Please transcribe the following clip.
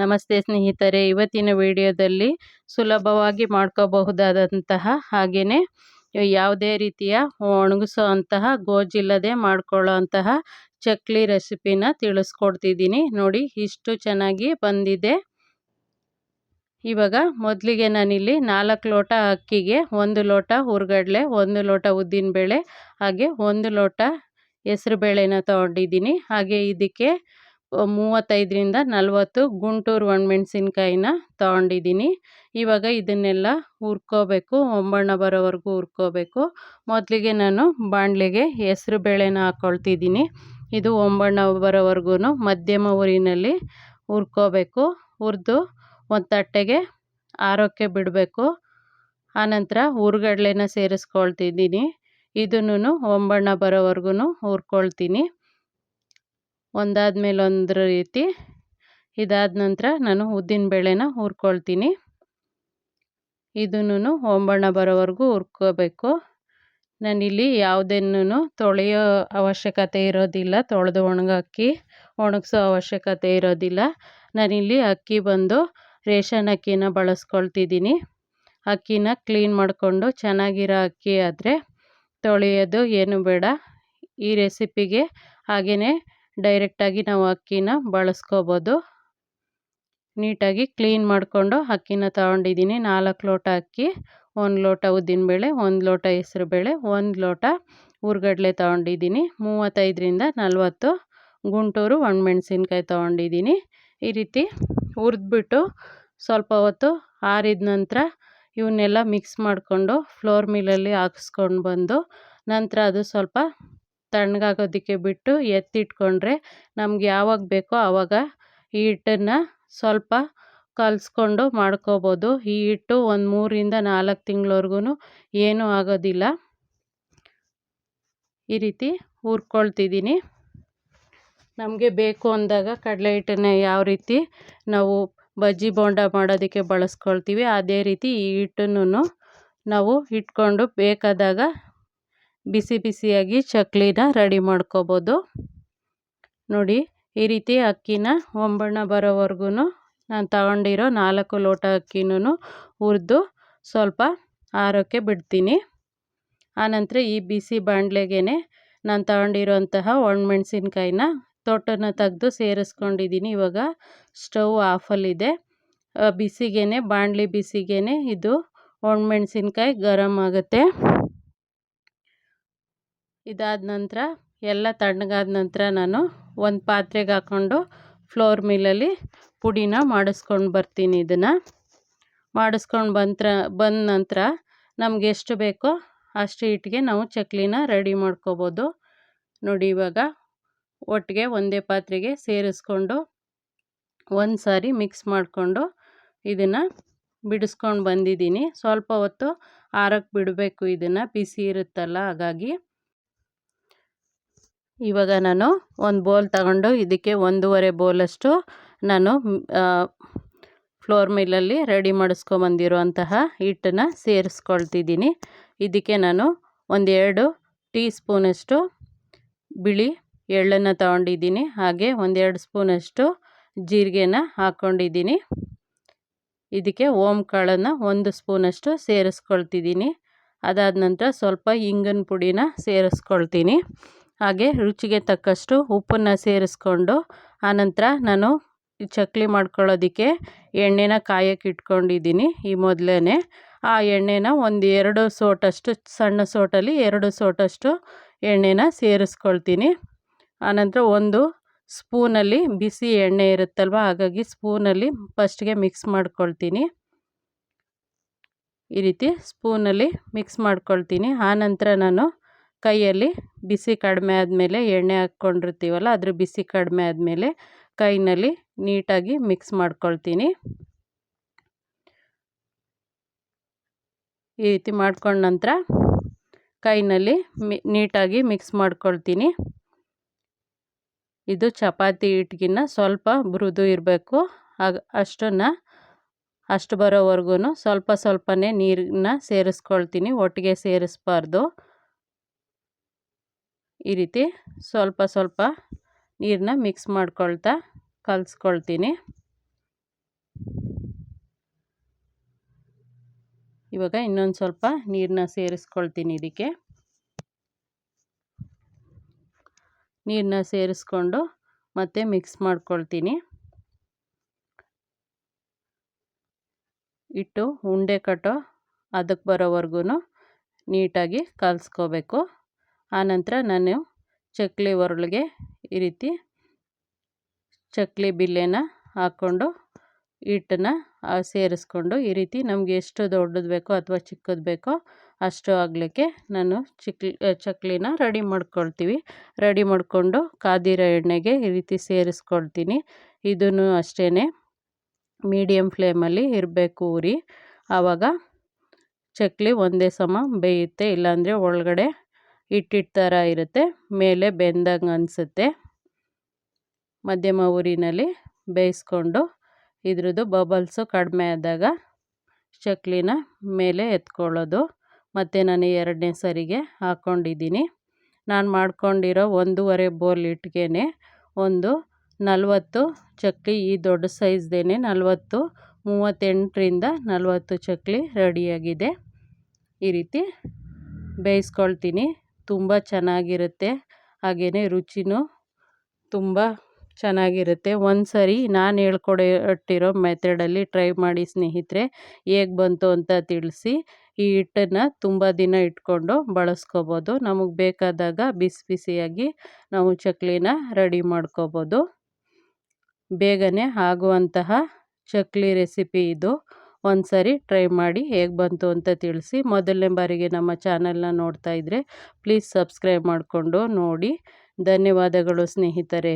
ನಮಸ್ತೆ ಸ್ನೇಹಿತರೆ, ಇವತ್ತಿನ ವಿಡಿಯೋದಲ್ಲಿ ಸುಲಭವಾಗಿ ಮಾಡ್ಕೋಬಹುದಾದಂತಹ ಹಾಗೆಯೇ ಯಾವುದೇ ರೀತಿಯ ಒಣಗಿಸೋ ಅಂತಹ ಗೋಜಿಲ್ಲದೆ ಮಾಡ್ಕೊಳ್ಳೋ ಅಂತಹ ಚಕ್ಲಿ ರೆಸಿಪಿನ ತಿಳಿಸ್ಕೊಡ್ತಿದ್ದೀನಿ. ನೋಡಿ, ಇಷ್ಟು ಚೆನ್ನಾಗಿ ಬಂದಿದೆ. ಇವಾಗ ಮೊದಲಿಗೆ ನಾನಿಲ್ಲಿ ನಾಲ್ಕು ಲೋಟ ಅಕ್ಕಿಗೆ ಒಂದು ಲೋಟ ಹುರ್ಗಡ್ಲೆ, ಒಂದು ಲೋಟ ಉದ್ದಿನಬೇಳೆ, ಹಾಗೆ ಒಂದು ಲೋಟ ಹೆಸ್ರು ಬೇಳೆನ ತೊಗೊಂಡಿದ್ದೀನಿ. ಹಾಗೆ ಇದಕ್ಕೆ ಮೂವತ್ತೈದರಿಂದ ನಲವತ್ತು ಗುಂಟೂರು ಒಣಮೆಣ್ಸಿನ್ಕಾಯಿನ ತೊಗೊಂಡಿದ್ದೀನಿ. ಇವಾಗ ಇದನ್ನೆಲ್ಲ ಹುರ್ಕೋಬೇಕು, ಒಂಬಣ್ಣ ಬರೋವರೆಗೂ ಹುರ್ಕೋಬೇಕು. ಮೊದಲಿಗೆ ನಾನು ಬಾಣಲೆಗೆ ಹೆಸ್ರು ಬೇಳೆನ ಹಾಕ್ಕೊಳ್ತಿದ್ದೀನಿ ಇದು ಒಂಬಣ್ಣ ಬರೋವರೆಗೂ ಮಧ್ಯಮ ಊರಿನಲ್ಲಿ ಹುರ್ಕೋಬೇಕು. ಹುರಿದು ಒಂದು ತಟ್ಟೆಗೆ ಆರೋಕ್ಕೆ ಬಿಡಬೇಕು. ಆನಂತರ ಹುರ್ಗಡ್ಲೆನ ಸೇರಿಸ್ಕೊಳ್ತಿದ್ದೀನಿ. ಇದನ್ನು ಒಂಬಣ್ಣ ಬರೋವರೆಗೂ ಹುರ್ಕೊಳ್ತೀನಿ. ಒಂದಾದ ಮೇಲೆ ಒಂದು ರೀತಿ ಇದಾದ ನಂತರ ನಾನು ಉದ್ದಿನ ಬೇಳೆನ ಹುರ್ಕೊಳ್ತೀನಿ. ಇದನ್ನು ಒಂಬಣ್ಣ ಬರೋವರೆಗೂ ಹುರ್ಕೋಬೇಕು. ನಾನಿಲ್ಲಿ ಯಾವುದನ್ನು ತೊಳೆಯೋ ಅವಶ್ಯಕತೆ ಇರೋದಿಲ್ಲ, ತೊಳೆದು ಒಣಗಕ್ಕಿ ಒಣಗಿಸೋ ಅವಶ್ಯಕತೆ ಇರೋದಿಲ್ಲ. ನಾನಿಲ್ಲಿ ಅಕ್ಕಿ ಬಂದು ರೇಷನ್ ಅಕ್ಕಿನ ಬಳಸ್ಕೊಳ್ತಿದ್ದೀನಿ. ಅಕ್ಕಿನ ಕ್ಲೀನ್ ಮಾಡಿಕೊಂಡು ಚೆನ್ನಾಗಿರೋ ಅಕ್ಕಿ ಆದರೆ ತೊಳೆಯೋದು ಏನು ಬೇಡ. ಈ ರೆಸಿಪಿಗೆ ಹಾಗೆಯೇ ಡೈರೆಕ್ಟಾಗಿ ನಾವು ಅಕ್ಕಿನ ಬಳಸ್ಕೋಬೋದು. ನೀಟಾಗಿ ಕ್ಲೀನ್ ಮಾಡಿಕೊಂಡು ಅಕ್ಕಿನ ತಗೊಂಡಿದ್ದೀನಿ. ನಾಲ್ಕು ಲೋಟ ಅಕ್ಕಿ, ಒಂದು ಲೋಟ ಉದ್ದಿನಬೇಳೆ ಒಂದು ಲೋಟ ಹೆಸ್ರುಬೇಳೆ ಒಂದು ಲೋಟ ಹುರ್ಗಡ್ಲೆ ತಗೊಂಡಿದ್ದೀನಿ. ಮೂವತ್ತೈದರಿಂದ ನಲ್ವತ್ತು ಗುಂಟೂರು ಒಣಮೆಣ್ಸಿನ್ಕಾಯಿ ತೊಗೊಂಡಿದ್ದೀನಿ. ಈ ರೀತಿ ಹುರಿದ್ಬಿಟ್ಟು ಸ್ವಲ್ಪ ಹೊತ್ತು ಆರಿದ ನಂತರ ಇವನ್ನೆಲ್ಲ ಮಿಕ್ಸ್ ಮಾಡಿಕೊಂಡು ಫ್ಲೋರ್ ಮಿಲ್ಲಲ್ಲಿ ಹಾಕ್ಸ್ಕೊಂಡು ಬಂದು ನಂತರ ಅದು ಸ್ವಲ್ಪ ತಣ್ಣಗಾಗೋದಕ್ಕೆ ಬಿಟ್ಟು ಎತ್ತಿಟ್ಕೊಂಡ್ರೆ ನಮ್ಗೆ ಯಾವಾಗ ಬೇಕೋ ಆವಾಗ ಈ ಹಿಟ್ಟನ್ನು ಸ್ವಲ್ಪ ಕಲಿಸ್ಕೊಂಡು ಮಾಡ್ಕೋಬೋದು. ಈ ಹಿಟ್ಟು ಒಂದು ಮೂರಿಂದ ನಾಲ್ಕು ತಿಂಗಳವರೆಗೂ ಏನೂ ಆಗೋದಿಲ್ಲ. ಈ ರೀತಿ ಹುರ್ಕೊಳ್ತಿದ್ದೀನಿ. ನಮಗೆ ಬೇಕು ಅಂದಾಗ ಕಡಲೆ ಹಿಟ್ಟನ್ನ ಯಾವ ರೀತಿ ನಾವು ಬಜ್ಜಿ ಬೋಂಡ ಮಾಡೋದಕ್ಕೆ ಬಳಸ್ಕೊಳ್ತೀವಿ, ಅದೇ ರೀತಿ ಈ ಹಿಟ್ಟನ್ನು ನಾವು ಇಟ್ಕೊಂಡು ಬೇಕಾದಾಗ ಬಿಸಿ ಬಿಸಿಯಾಗಿ ಚಕ್ಲಿನ ರೆಡಿ ಮಾಡ್ಕೋಬೋದು. ನೋಡಿ, ಈ ರೀತಿ ಅಕ್ಕಿನ ಒಂಬಣ್ಣ ಬರೋವರೆಗೂ ನಾನು ತಗೊಂಡಿರೋ ನಾಲ್ಕು ಲೋಟ ಅಕ್ಕಿನೂ ಹುರಿದು ಸ್ವಲ್ಪ ಆರೋಕ್ಕೆ ಬಿಡ್ತೀನಿ. ಆನಂತರ ಈ ಬಿಸಿ ಬಾಣಲೆಗೆ ನಾನು ತಗೊಂಡಿರೋಂತಹ ಒಣಮೆಣ್ಸಿನ್ಕಾಯಿನ ತೊಟ್ಟನ್ನು ತೆಗೆದು ಸೇರಿಸ್ಕೊಂಡಿದ್ದೀನಿ ಇವಾಗ ಸ್ಟವ್ ಆಫಲ್ಲಿದೆ. ಬಿಸಿಗೇನೆ, ಬಾಣಲಿ ಬಿಸಿಗೇನೆ ಇದು ಒಣಮೆಣ್ಸಿನ್ಕಾಯಿ ಗರಮ್ ಆಗುತ್ತೆ. ಇದಾದ ನಂತರ, ಎಲ್ಲ ತಣ್ಣಗಾದ ನಂತರ ನಾನು ಒಂದು ಪಾತ್ರೆಗೆ ಹಾಕ್ಕೊಂಡು ಫ್ಲೋರ್ ಮಿಲ್ಲಲ್ಲಿ ಪುಡಿನ ಮಾಡಿಸ್ಕೊಂಡು ಬರ್ತೀನಿ ಇದನ್ನು. ಮಾಡಿಸ್ಕೊಂಡು ಬಂತ್ರ, ಬಂದ ನಂತರ ನಮ್ಗೆ ಎಷ್ಟು ಬೇಕೋ ಅಷ್ಟು ಹಿಟ್ಟಿಗೆ ನಾವು ಚಕ್ಲಿನ ರೆಡಿ ಮಾಡ್ಕೋಬೋದು. ನೋಡಿ ಇವಾಗ ಒಟ್ಟಿಗೆ ಒಂದೇ ಪಾತ್ರೆಗೆ ಸೇರಿಸ್ಕೊಂಡು ಒಂದು ಸಾರಿ ಮಿಕ್ಸ್ ಮಾಡಿಕೊಂಡು ಇದನ್ನು ಬಿಡಿಸ್ಕೊಂಡು ಬಂದಿದ್ದೀನಿ. ಸ್ವಲ್ಪ ಹೊತ್ತು ಆರಕ್ಕೆ ಬಿಡಬೇಕು ಇದನ್ನು, ಬಿಸಿ ಇರುತ್ತಲ್ಲ ಹಾಗಾಗಿ. ಇವಾಗ ನಾನು ಒಂದು ಬೋಲ್ ತಗೊಂಡು ಇದಕ್ಕೆ ಒಂದೂವರೆ ಬೋಲಷ್ಟು ನಾನು ಫ್ಲೋರ್ ಮಿಲ್ಲಲ್ಲಿ ರೆಡಿ ಮಾಡಿಸ್ಕೊಂಬಂದಿರುವಂತಹ ಹಿಟ್ಟನ್ನು ಸೇರಿಸ್ಕೊಳ್ತಿದ್ದೀನಿ. ಇದಕ್ಕೆ ನಾನು ಒಂದೆರಡು ಟೀ ಸ್ಪೂನಷ್ಟು ಬಿಳಿ ಎಳ್ಳನ್ನು ತಗೊಂಡಿದ್ದೀನಿ. ಹಾಗೆ ಒಂದೆರಡು ಸ್ಪೂನಷ್ಟು ಜೀರಿಗೆನ ಹಾಕ್ಕೊಂಡಿದ್ದೀನಿ. ಇದಕ್ಕೆ ಓಮ್ ಕಾಳನ್ನು ಒಂದು ಸ್ಪೂನಷ್ಟು ಸೇರಿಸ್ಕೊಳ್ತಿದ್ದೀನಿ. ಅದಾದ ನಂತರ ಸ್ವಲ್ಪ ಇಂಗನ್ ಪುಡಿನ ಸೇರಿಸ್ಕೊಳ್ತೀನಿ. ಹಾಗೆ ರುಚಿಗೆ ತಕ್ಕಷ್ಟು ಉಪ್ಪನ್ನು ಸೇರಿಸ್ಕೊಂಡು, ಆನಂತರ ನಾನು ಚಕ್ಲಿ ಮಾಡ್ಕೊಳ್ಳೋದಕ್ಕೆ ಎಣ್ಣೆನ ಕಾಯಕ್ಕೆ ಇಟ್ಕೊಂಡಿದ್ದೀನಿ ಈ ಮೊದಲೇ ಆ ಎಣ್ಣೆನ ಒಂದು ಎರಡು ಸೋಟಷ್ಟು, ಸಣ್ಣ ಸೋಟಲ್ಲಿ ಎರಡು ಸೋಟಷ್ಟು ಎಣ್ಣೆನ ಸೇರಿಸ್ಕೊಳ್ತೀನಿ. ಆನಂತರ ಒಂದು ಸ್ಪೂನಲ್ಲಿ ಬಿಸಿ ಎಣ್ಣೆ ಇರುತ್ತಲ್ವ, ಹಾಗಾಗಿ ಸ್ಪೂನಲ್ಲಿ ಫಸ್ಟ್ಗೆ ಮಿಕ್ಸ್ ಮಾಡ್ಕೊಳ್ತೀನಿ. ಈ ರೀತಿ ಸ್ಪೂನಲ್ಲಿ ಮಿಕ್ಸ್ ಮಾಡ್ಕೊಳ್ತೀನಿ. ಆನಂತರ ನಾನು ಕೈಯಲ್ಲಿ ಬಿಸಿ ಕಡಿಮೆ ಆದಮೇಲೆ ಎಣ್ಣೆ ಹಾಕ್ಕೊಂಡಿರ್ತೀವಲ್ಲ, ಅದ್ರ ಬಿಸಿ ಕಡಿಮೆ ಆದಮೇಲೆ ಕೈನಲ್ಲಿ ನೀಟಾಗಿ ಮಿಕ್ಸ್ ಮಾಡ್ಕೊಳ್ತೀನಿ. ಈ ರೀತಿ ಮಾಡ್ಕೊಂಡ ನಂತರ ಕೈನಲ್ಲಿ ಮಿ, ನೀಟಾಗಿ ಮಿಕ್ಸ್ ಮಾಡ್ಕೊಳ್ತೀನಿ. ಇದು ಚಪಾತಿ ಹಿಟ್ಟಿಗಿನ್ನ ಸ್ವಲ್ಪ ಮೃದು ಇರಬೇಕು. ಆಗ ಅಷ್ಟನ್ನು, ಅಷ್ಟು ಬರೋವರೆಗೂ ಸ್ವಲ್ಪ ಸ್ವಲ್ಪನೇ ನೀರನ್ನ ಸೇರಿಸ್ಕೊಳ್ತೀನಿ, ಒಟ್ಟಿಗೆ ಸೇರಿಸ್ಬಾರ್ದು. ಈ ರೀತಿ ಸ್ವಲ್ಪ ಸ್ವಲ್ಪ ನೀರನ್ನ ಮಿಕ್ಸ್ ಮಾಡ್ಕೊಳ್ತಾ ಕಲಿಸ್ಕೊಳ್ತೀನಿ. ಇವಾಗ ಇನ್ನೊಂದು ಸ್ವಲ್ಪ ನೀರನ್ನ ಸೇರಿಸ್ಕೊಳ್ತೀನಿ ಇದಕ್ಕೆ. ನೀರನ್ನ ಸೇರಿಸ್ಕೊಂಡು ಮತ್ತೆ ಮಿಕ್ಸ್ ಮಾಡ್ಕೊಳ್ತೀನಿ. ಇಟ್ಟು ಉಂಡೆ ಕಟ್ಟೋ ಅದಕ್ಕೆ ಬರೋವರೆಗೂ ನೀಟಾಗಿ ಕಲಿಸ್ಕೋಬೇಕು. ಆನಂತರ ನಾನು ಚಕ್ಕುಲಿ ಒರಳಿಗೆ ಈ ರೀತಿ ಚಕ್ಕುಲಿ ಬಿಲ್ಲೆನ ಹಾಕ್ಕೊಂಡು ಹಿಟ್ಟನ್ನ ಸೇರಿಸ್ಕೊಂಡು ಈ ರೀತಿ ನಮಗೆ ಎಷ್ಟು ದೊಡ್ಡದು ಬೇಕೋ ಅಥವಾ ಚಿಕ್ಕದು ಬೇಕೋ ಅಷ್ಟು ಆಗಲಿಕ್ಕೆ ನಾನು ಚಿಕ್ಲಿ ಚಕ್ಲಿನ ರೆಡಿ ಮಾಡ್ಕೊಳ್ತೀವಿ. ರೆಡಿ ಮಾಡಿಕೊಂಡು ಕಾದಿರೋ ಎಣ್ಣೆಗೆ ಈ ರೀತಿ ಸೇರಿಸ್ಕೊಳ್ತೀನಿ. ಇದನ್ನು ಅಷ್ಟೇ ಮೀಡಿಯಮ್ ಫ್ಲೇಮಲ್ಲಿ ಇರಬೇಕು ಉರಿ ಆವಾಗ ಚಕ್ಕುಲಿ ಒಂದೇ ಸಮ ಬೇಯುತ್ತೆ, ಇಲ್ಲಾಂದರೆ ಒಳಗಡೆ ಹಿಟ್ಟಿಟ್ಟು ಥರ ಇರುತ್ತೆ. ಮೇಲೆ ಬೆಂದಂಗೆ ಅನಿಸುತ್ತೆ. ಮಧ್ಯಮ ಊರಿನಲ್ಲಿ ಬೇಯಿಸ್ಕೊಂಡು ಇದ್ರದ್ದು ಬಬಲ್ಸು ಕಡಿಮೆ ಆದಾಗ ಚಕ್ಲಿನ ಮೇಲೆ ಎತ್ಕೊಳ್ಳೋದು. ಮತ್ತು ನಾನು ಎರಡನೇ ಸರಿಗೆ ಹಾಕ್ಕೊಂಡಿದ್ದೀನಿ ನಾನು ಮಾಡ್ಕೊಂಡಿರೋ ಒಂದೂವರೆ ಬೋಲ್ ಇಟ್ಗೆನೆ ಒಂದು ನಲವತ್ತು ಚಕ್ಲಿ, ಈ ದೊಡ್ಡ ಸೈಜ್ದೇ ನಲವತ್ತು, ಮೂವತ್ತೆಂಟರಿಂದ ನಲವತ್ತು ಚಕ್ಲಿ ರೆಡಿಯಾಗಿದೆ. ಈ ರೀತಿ ಬೇಯಿಸ್ಕೊಳ್ತೀನಿ. ತುಂಬ ಚೆನ್ನಾಗಿರುತ್ತೆ. ಹಾಗೆಯೇ ರುಚಿಯೂ ತುಂಬ ಚೆನ್ನಾಗಿರುತ್ತೆ. ಒಂದು ಸರಿ ನಾನು ಹೇಳ್ಕೊಟ್ಟಿರೋ ಮೆಥಡಲ್ಲಿ ಟ್ರೈ ಮಾಡಿ ಸ್ನೇಹಿತರೆ, ಹೇಗೆ ಬಂತು ಅಂತ ತಿಳಿಸಿ. ಈ ಹಿಟ್ಟನ್ನು ತುಂಬ ದಿನ ಇಟ್ಕೊಂಡು ಬಳಸ್ಕೋಬೋದು. ನಮಗೆ ಬೇಕಾದಾಗ ಬಿಸಿ ಬಿಸಿಯಾಗಿ ನಾವು ಚಕ್ಲಿನ ರೆಡಿ ಮಾಡ್ಕೋಬೋದು. ಬೇಗನೆ ಆಗುವಂತಹ ಚಕ್ಲಿ ರೆಸಿಪಿ ಇದು. ಒಂದು ಸಾರಿ ಟ್ರೈ ಮಾಡಿ ಹೇಗೆ ಬಂತು ಅಂತ ತಿಳಿಸಿ. ಮೊದಲನೇ ಬಾರಿಗೆ ನಮ್ಮ ಚಾನಲ್ನ ನೋಡ್ತಾ ಇದ್ದರೆ ಪ್ಲೀಸ್ ಸಬ್ಸ್ಕ್ರೈಬ್ ಮಾಡಿಕೊಂಡು ನೋಡಿ. ಧನ್ಯವಾದಗಳು ಸ್ನೇಹಿತರೆ.